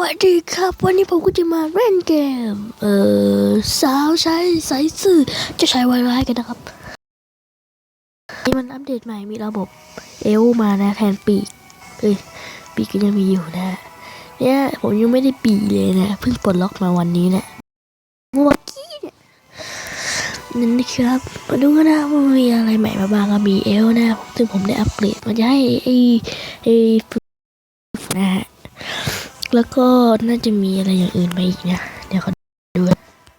วัสดีครับ วันนี้ผมก็จะมาเล่นเกม เอ่อ สาวใช้สายสื่อจะใช้ไวไฟกันนะครับนี่มันอัปเดตใหม่มีระบบเอลมานะแทนปีกเอ้ยปีกก็ยังมีอยู่นะ เนี่ยผมยังไม่ได้ปีกเลยนะเพิ่งปลดล็อกมาวันนี้เนะเมื่อวันกี้เนี่ยนั่นนะครับ มาดูกันนะว่ามีอะไรใหม่มาบ้างก็มีเอลนะซึ่งผมได้อัปเกรดมันจะให้ไอ้ไอ้นะฮะ แล้วก็น่าจะมีอะไรอย่างอื่นมาอีกนะ เดี๋ยวขอดู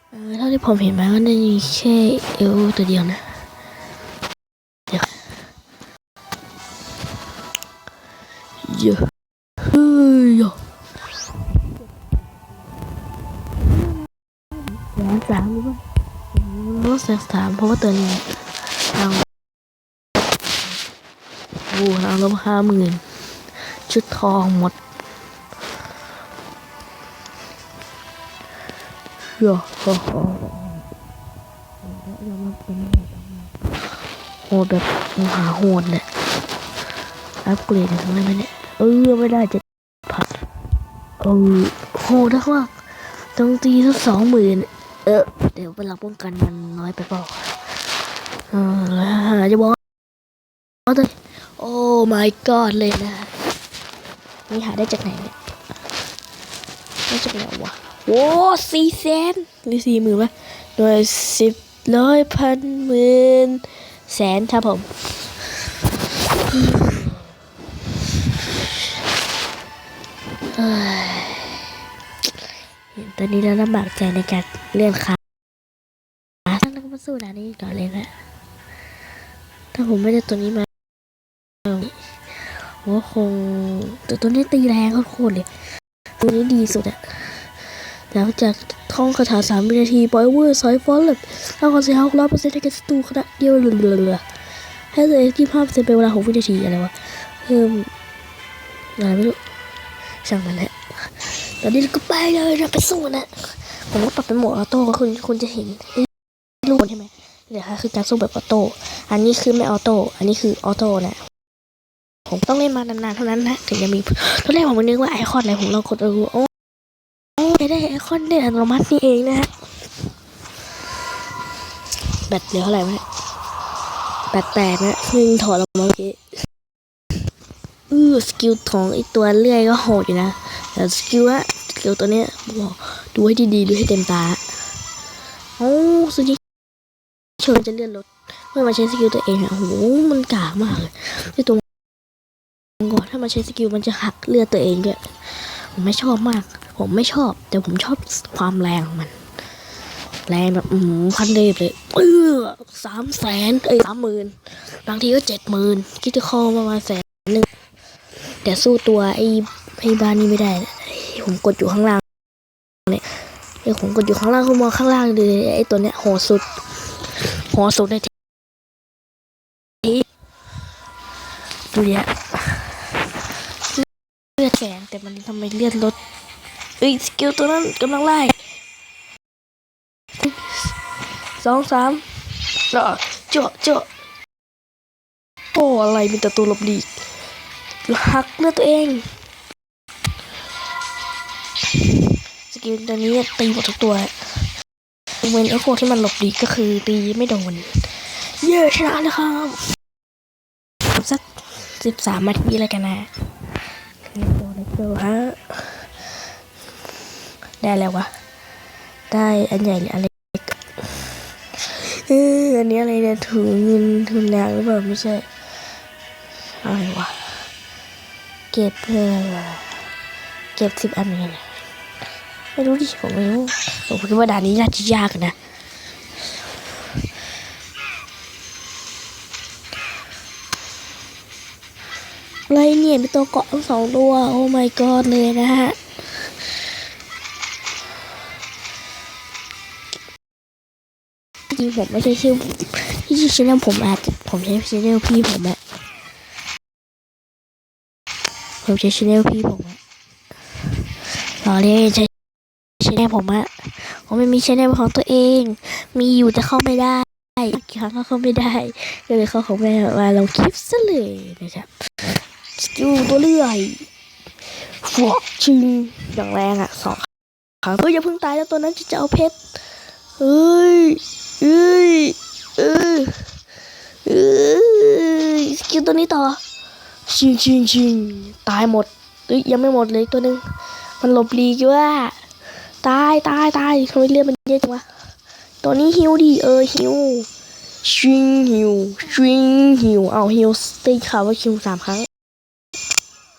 เออเท่าที่ผมเห็นมาก็น่าจะมีแค่เอลตัวเดียวนะเดี๋ยวเยอะเฮ้ยแสนสามหรือเปล่ารู้แสนสามเพราะว่าตัวนี้ทางโอ้ทางลบห้าหมื่นชุดทองหมด โย่โอ้โหโหดแบบมหาโหดเนี่ยอัปเกรดอย่างไรไหมเนี่ยเออไม่ได้จะผัดเออโหดมากต้องตีสักสองหมื่นเออเดี๋ยวเวลาป้องกันมันน้อยไปเปล่าเออแล้วจะบอกว่าตัวโอ้ my god เลยนะนี่หาได้จากไหนเนี่ยได้จากไหนวะ โอ้สี่แสนหรือสี่หมื่นวะหน่วยสิบร้อยพันหมื่นแสนครับผมเห็นตอนนี้แล้วลำบากใจในการเลื่อนขาถ้าเรามาสู้ด่านนี้ก่อนเลยนะถ้าผมไม่ได้ตัวนี้มาผมก็คงแต่ตัวนี้ตีแรงโคตรเลย ตัวนี้ดีสุดอะ หลังจากท่องคาถาสามวินาทีปล่อยเวอร์สายฟ้าเลยแล้วก็เสียหกร้อยเปอร์เซ็นต์ในการสตูขณะเดียวเรือๆให้ตัวเองที่ภาพเซ็นเป็นเวลาหกวินาทีอะไรวะเพิ่มอะไรไม่รู้ช่างมันแหละตอนนี้ก็ไปเลยนะไปสู้นะผมก็ปรับเป็นโหมดออโต้คุณคุณจะเห็นรูปใช่ไหมเดี๋ยวค่ะคือการสู้แบบออโต้อันนี้คือไม่ออโต้อันนี้คือออโต้นะผมต้องเล่นมานานๆเท่านั้นนะถึงจะมีตอนแรกผมนึกว่าไอคอนอะไรผมลองกดดูโอ้ ไม่ได้ไอคอนเดนอัตโนมัตินี่เองนะฮะ แบตเหลือเท่าไหร่วะเนี่ยแบตแตกนะเพิ่งถอดออกมาเมื่อกี้อือสกิลของไอตัวเลื่อยก็โหดอยู่นะแต่สกิลอะสกิลตัวเนี้ยบอกดูให้ดีๆดูให้เต็มตาโอ้สุดยอดชิญจะเลื่อนรถเมื่อมาใช้สกิลตัวเองอะโหมันกากมากเลยไอตัวก่อนถ้ามาใช้สกิลมันจะหักเลือดตัวเองด้วยผมไม่ชอบมาก ผมไม่ชอบ แต่ผมชอบความแรงของมัน แรงแบบอืมพันเดฟเลยเออสามแสนเอ้ยสามหมื่นบางทีก็เจ็ดหมื่นคิดจะคอประมาณแสนหนึ่งแต่สู้ตัวไอ้ไอ้บ้านนี้ไม่ได้ผมกดอยู่ข้างล่างเนี่ยไอ้ผมกดอยู่ข้างล่างคุณมองข้างล่างเลยไอ้ตัวเนี้ยโหดสุดโหดสุดในที่ดูเนี่ยเลือดแสงแต่มันทำไมเลือดลด เอ้ยสกิลตัวนั้นกำลังไล่สองสามเจาะเจาะเจาะโอ้อะไรมีแต่ตัวหลบหลีกหักเลือดตัวเอง สกิลตัวนี้ตีหมดทุกตัวเว้นไอ้พวกที่มันหลบหลีกก็คือตีไม่โดน เย้ชนะแล้วครับสักสิบสามนาทีอะไรกันนะเล่นตัวเล็กตัวฮะ ได้อะไรวะ ได้อันใหญ่หรืออันเล็กเอออันนี้อะไรเนี่ยถุงเงินทุนแรงหรือเปล่าไม่ใช่อะไรวะ เก็บเพื่อเก็บสิบอันเงินไม่รู้ดิผมไม่รู้ผมคิดว่าด่านนี้น่าจะยากนะอะไรเนี่ยมีตัวเกาะทั้งสองตัว โอ้ my god เลยนะฮะ ผมไม่ใช่ชื่อที่ชื่อชื่อผมอาจจะผมใช้ชื่อพี่ผมอะผมใช้ชื่อพี่ผมอะรอเล่นใช้ชื่อผมอะผมไม่มีชื่อของตัวเอง มีอยู่แต่เข้าไม่ได้กี่ครั้งก็เข้าไม่ได้ก็เลยเข้าของแม่มาลองคลิปซะเลยนะครับสกิลตัวเลื่อยฟวกชิงอย่างแรงอะสองครั้งเฮ้ยอย่าเพิ่งตายแล้วตัวนั้นจะเอาเพชรเอ้ย เอ้ยเอ้ยเอ้ยสกิลตัวนี้ต่อชิงชิงชิงตายหมดเอ้ยยังไม่หมดเลยตัวหนึง มันหลบหลีกว่าตายตายตายทำไมเลือดมันเยอะจังวะตัวนี้ฮิวดิเออฮิวชิงฮิวชิงฮิวเอาฮิวตีข่าวว่าฮิวสามครั้ง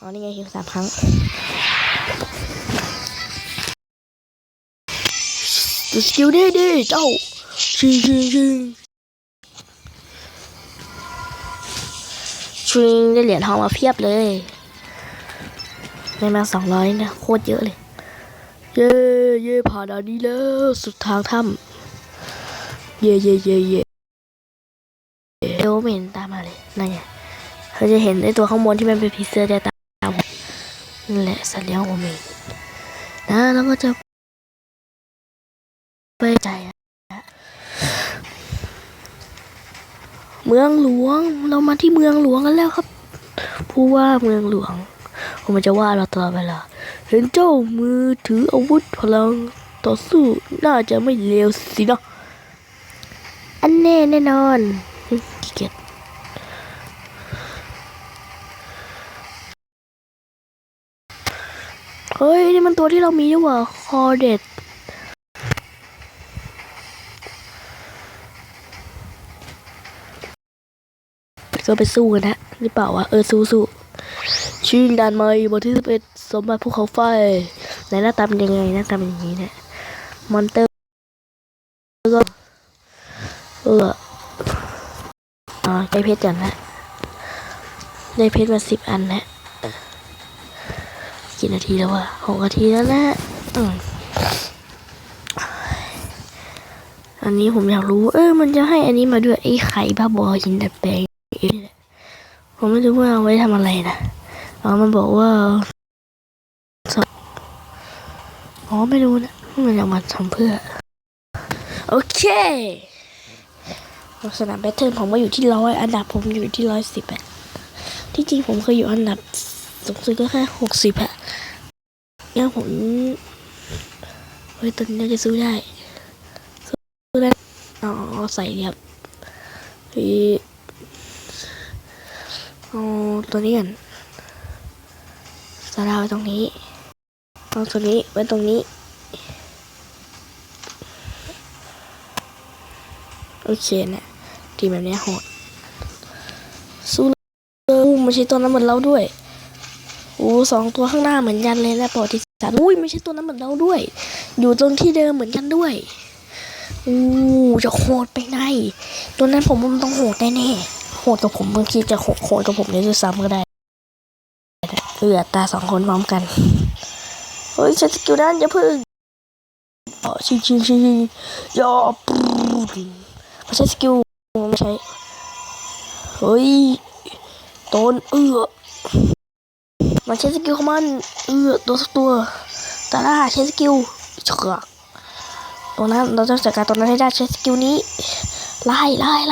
อ๋อนี่ไงฮิวสามครั้งสกิลดีดีเจ้า ชิงชิงชิงชิงได้เหรียญทองมาเพียบเลยได้มาสองร้อยนะโคตรเยอะเลย เย่เย่ผ่านด่านนี้แล้วสุดทางถ้ำเย่เย่เย่เย่เดี๋ยวไม่เห็นตามมาเลยนั่นไงเขาจะเห็นไอตัวข้างบนที่มันเป็นผีเสื้อจะตามนั่นแหละสัตว์เลี้ยงโอเมนนะแล้วก็จะไปใจอะ เมืองหลวง เรามาที่เมืองหลวงกันแล้วครับ ผู้ว่าเมืองหลวงผมจะว่าเราตลอดเวลา เห็นเจ้ามือถืออาวุธพลังต่อสู้น่าจะไม่เลวสินะ อันแน่แน่นอนขี้เกียจเฮ้ย นี่มันตัวที่เรามีด้วยว่ะคอเด็ด ก็ไปสู้กันนะหรือเปล่าวะเออสู้สู้ชิงดันมาบทที่สิบเอ็ดสมบัติภูเขาไฟไหนหน้าตาเป็นยังไงหน้าตาเป็นอย่างนี้นี่ยมอนเตอร์ก็เอออ๋อได้เพชรกันนะได้เพชรมาสิบอันนะกี่นาทีแล้ววะหกนาทีแล้วนะอืมอันนี้ผมอยากรู้ เออ มันจะให้อันนี้มาด้วยไอ้ไข่บ้าบอหินดัดแปลง ผมไม่รู้ว่าเอาไว้ทำอะไรนะอ๋อมันบอกว่าสอ๋อไม่รู้นะมันเอามาทำเพื่อ โอเคลักษณะแบทเทิลผมว่าอยู่ที่ร้อยอันดับผมอยู่ที่ร้อยสิบอะที่จริงผมเคยอยู่อันดับสูงสุดก็แค่หกสิบอะงั้นผมเฮ้ยตอนนี้น่าจะสู้ได้สู้ได้อ๋อใส่เรียบเฮ้ย เอาตัวนี้ก่อนสาราไว้ตรงนี้เอาตัวนี้ไว้ตรงนี้ โอเคเนี่ยทีแบบนี้โหดสู้เลยอู้ไม่ใช่ตัวนั้นเหมือนเราด้วยอู้สองตัวข้างหน้าเหมือนกันเลยนะประวัติศาสตร์อุ้ยไม่ใช่ตัวนั้นเหมือนเราด้วย อยู่ตรงที่เดิมเหมือนกันด้วยอู้จะโหดไปไหนตัวนั้นผมมันต้องโหดแน่ๆ โหดกับผมบางทีจะโหดกับผมเนี่ยด้วยซ้ำก็ได้เอือตาสองคนพร้อมกัน เฮ้ยใช้สกิลด้านอย่าพึ่งอ๋อชิงชิงชิงย่อปูดไม่ใช้สกิลไม่ใช้เฮ้ยโดนเอือมันใช้สกิลของมันเอือตัวสักตัว แต่ละใช้สกิลเฉือกตัวนั้นเราต้องจัดการตัวนั้นให้ได้ใช้สกิลนี้ไล่ไล่ไล่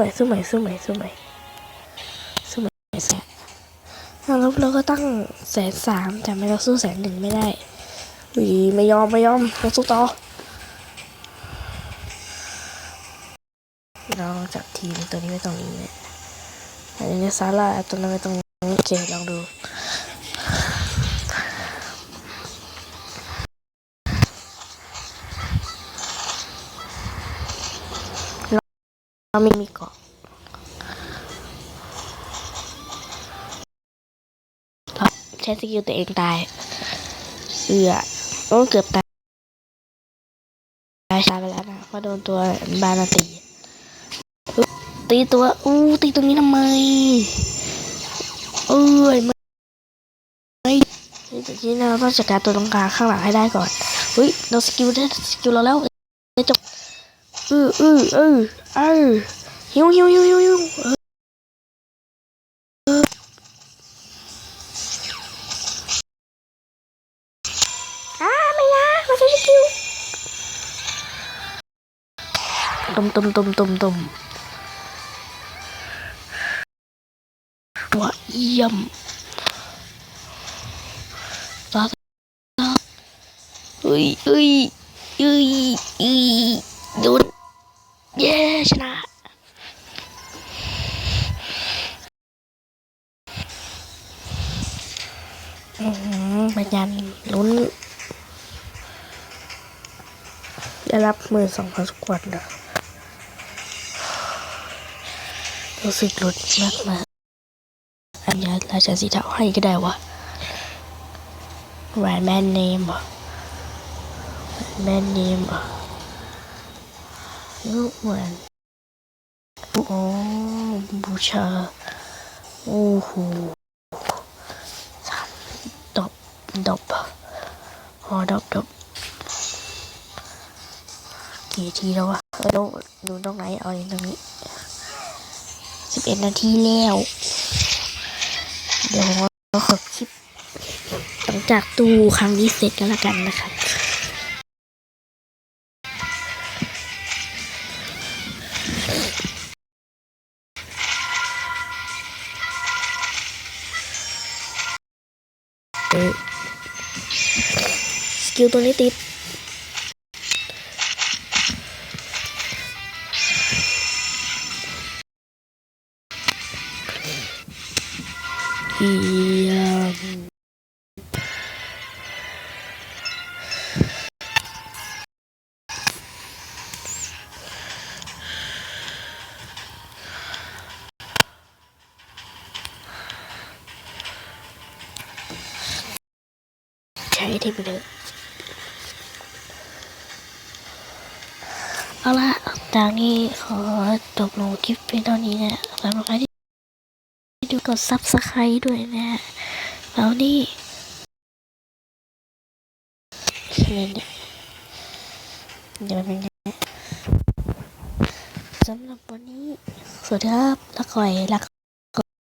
ใหม่สู้ใหม่สู้ใหม่สู้ใหม่สู้ใหม่แสนแล้วเราก็ตั้งแสนสามแต่ไม่เราสู้แสนหนึ่งไม่ได้อุ้ยไม่ยอมไม่ยอมเราสู้ต่อเราจับทีมตัวนี้ไว้ตรงนี้เนี่ยอันนี้ซาร่าตัวนั้นไว้ตรงนี้โอเคลองดู เราไม่มีเกาะเราใช้สกิลตัวเองตาย เอือโอ้เกือบตายตายชาไปแล้วนะเพราะโดนตัวบานาตี ตีตัว อู้ ตีตรงนี้ทำไม เอ้ยไม่ไม่แต่ที่เราต้องจัดการตัวตรงกลางข้างหลังให้ได้ก่อนเฮ้ยเราสกิลได้สกิลเราแล้วได้จบ ừ ừ ừ ừ. Hiu hiu hiu hiu hiu. Tum tum tum tum tum quá yum ta ta. Ui ui ui ui. Đốt. เอออ่าไม่นะเราใช้สกิลตุ่มตุ่มตุ่มตุ่มตุ่มว่าเยี่ยมตาตาเอ้ยเอ้ยเอ้ยเอ้ยโดนเย้ชนะอืมเป็นยันลุ้นได้รับมือสองพันสกวัดนะรู้สึกลุ้นมากมาอันนี้ราชาสีเทาให้ก็ได้วะแหวนแมนเนมอะแมนเนมอะ ลูกแหวนโอ้บูชา โอ้โหดบดบพอดบดบกี่ทีแล้ววะเออดูดูตรงไหนเอาตรงนี้สิบเอ็ดนาทีแล้ว เดี๋ยวเราขอคลิป หลังจากดูครั้งนี้เสร็จกันแล้วกันนะครั สกิล เอาละจากนี้ขอจบลงคลิปเพียงเท่านี้นะสำหรับใครที่ดูกดซับสไครต์ด้วยนะแล้วนี่เดี๋ยวเป็นไงสำหรับวันนี้สวัสดีครับล้วคอยลัก